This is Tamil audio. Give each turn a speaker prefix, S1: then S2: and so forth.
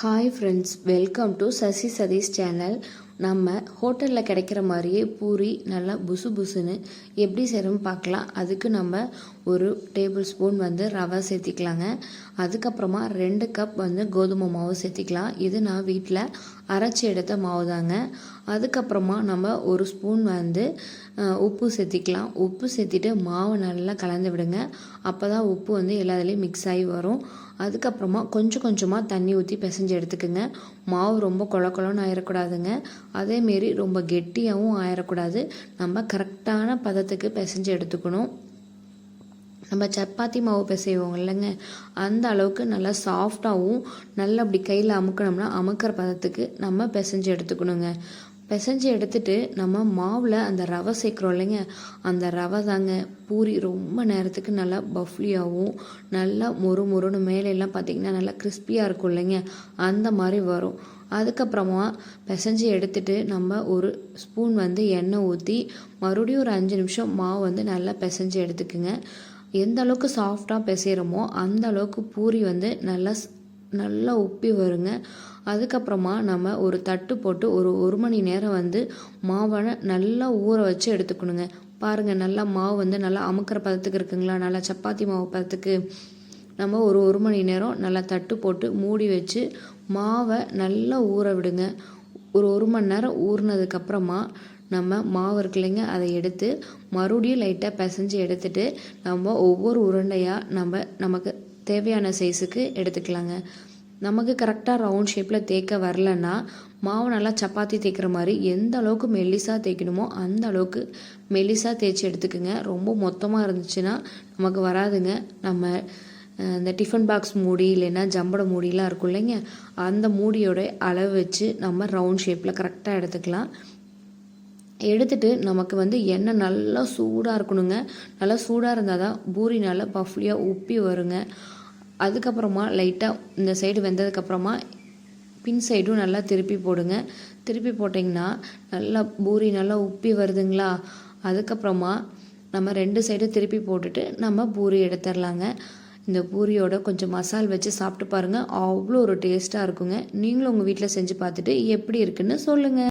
S1: Hi friends welcome to Sasi Satish channel நம்ம ஹோட்டலில் கிடைக்கிற மாதிரியே பூரி நல்லா புசு புசுன்னு எப்படி செய்கிறோம்னு பார்க்கலாம். அதுக்கு நம்ம ஒரு டேபிள் ஸ்பூன் வந்து ரவை சேர்த்திக்கலாங்க. அதுக்கப்புறமா ரெண்டு கப் வந்து கோதுமை மாவு சேர்த்திக்கலாம். இது நான் வீட்டில் அரைச்சி எடுத்த மாவு தாங்க அதுக்கப்புறமா நம்ம ஒரு ஸ்பூன் வந்து உப்பு சேர்த்திக்கலாம். உப்பு சேர்த்திட்டு மாவு நல்லா கலந்து விடுங்க. அப்போ தான் உப்பு வந்து எல்லாத்துலேயும் மிக்ஸ் ஆகி வரும். அதுக்கப்புறமா கொஞ்சம் கொஞ்சமாக தண்ணி ஊற்றி பிசைஞ்சு எடுத்துக்கோங்க. மாவு ரொம்ப கொல கொலன்னு ஆயிடக்கூடாதுங்க அதேமாரி ரொம்ப கெட்டியாகவும் ஆயிடக்கூடாது நம்ம கரெக்டான பதத்துக்கு பிசைஞ்சு எடுத்துக்கணும். நம்ம சப்பாத்தி மாவு பிசைவோம் இல்லைங்க. அந்த அளவுக்கு நல்லா சாஃப்டாகவும் நல்லா அப்படி கையில் அமுக்கணும்னா அமுக்கிற பதத்துக்கு நம்ம பிசைஞ்சு எடுத்துக்கணுங்க. பிசைஞ்சு எடுத்துட்டு நம்ம மாவில் அந்த ரவை சேர்க்குறோம் இல்லைங்க. அந்த ரவை தாங்க பூரி ரொம்ப நேரத்துக்கு நல்லா பஃப்லியாகவும் நல்லா மொறு மொறுன்னு மேலெல்லாம் பார்த்தீங்கன்னா நல்லா கிறிஸ்பியாக இருக்கும் இல்லைங்க. அந்த மாதிரி வரும். அதுக்கப்புறமா பிசைஞ்சு எடுத்துட்டு நம்ம ஒரு ஸ்பூன் வந்து எண்ணெய் ஊற்றி மறுபடியும் ஒரு அஞ்சு நிமிஷம் மாவு வந்து நல்லா பிசைஞ்சு எடுத்துக்குங்க. எந்த அளவுக்கு சாஃப்டாக பிசைகிறோமோ அந்த அளவுக்கு பூரி வந்து நல்லா நல்லா உப்பி வருங்க. அதுக்கப்புறமா நம்ம ஒரு தட்டு போட்டு ஒரு ஒரு மணி நேரம் வந்து மாவை நல்லா ஊற வச்சு எடுத்துக்கணுங்க. பாருங்கள் நல்லா மாவு வந்து நல்லா அமுக்கிற பதத்துக்கு இருக்குங்களா? நல்லா சப்பாத்தி மாவு பதத்துக்கு. நம்ம ஒரு ஒரு மணி நேரம் நல்லா தட்டு போட்டு மூடி வச்சு மாவை நல்லா ஊற விடுங்க. ஒரு ஒரு மணி நேரம் ஊறினதுக்கப்புறமா நம்ம மாவு இருக்கு இல்லைங்க அதை எடுத்து மறுபடியும் லைட்டாக பிசைஞ்சு எடுத்துட்டு நம்ம ஒவ்வொரு உருண்டையாக நம்ம நமக்கு தேவையான சைஸுக்கு எடுத்துக்கலாங்க. நமக்கு கரெக்டாக ரவுண்ட் ஷேப்பில் தேய்க்க வரலன்னா மாவு நல்லா சப்பாத்தி தேய்க்கிற மாதிரி எந்த அளவுக்கு மெல்லிசாக தேய்க்கணுமோ அந்த அளவுக்கு மெல்லிசாக தேய்ச்சி எடுத்துக்கோங்க. ரொம்ப மொத்தமாக இருந்துச்சுன்னா நமக்கு வராதுங்க. நம்ம இந்த டிஃபன் பாக்ஸ் மூடி இல்லைன்னா ஜம்பட மூடிலாம் இருக்கும் இல்லைங்க. அந்த மூடியோட அளவு வச்சு நம்ம ரவுண்ட் ஷேப்பில் கரெக்டாக எடுத்துக்கலாம். எடுத்துட்டு நமக்கு வந்து எண்ணெய் நல்லா சூடாக இருக்கணுங்க. நல்லா சூடாக இருந்தால் தான் பூரி நல்லா பஃப்லியாக உப்பி வருங்க. அதுக்கப்புறமா லைட்டாக இந்த சைடு வெந்ததுக்கப்புறமா பின் சைடும் நல்லா திருப்பி போடுங்க. திருப்பி போட்டிங்கன்னா நல்லா பூரி நல்லா உப்பி வருதுங்களா? அதுக்கப்புறமா நம்ம ரெண்டு சைடு திருப்பி போட்டுட்டு நம்ம பூரி எடுத்துடலாங்க. இந்த பூரியோட கொஞ்சம் மசால் வச்சு சாப்பிட்டு பாருங்கள் அவ்வளோ ஒரு டேஸ்ட்டாக இருக்குங்க. நீங்களும் உங்கள் வீட்டில் செஞ்சு பார்த்துட்டு எப்படி இருக்குன்னு சொல்லுங்கள்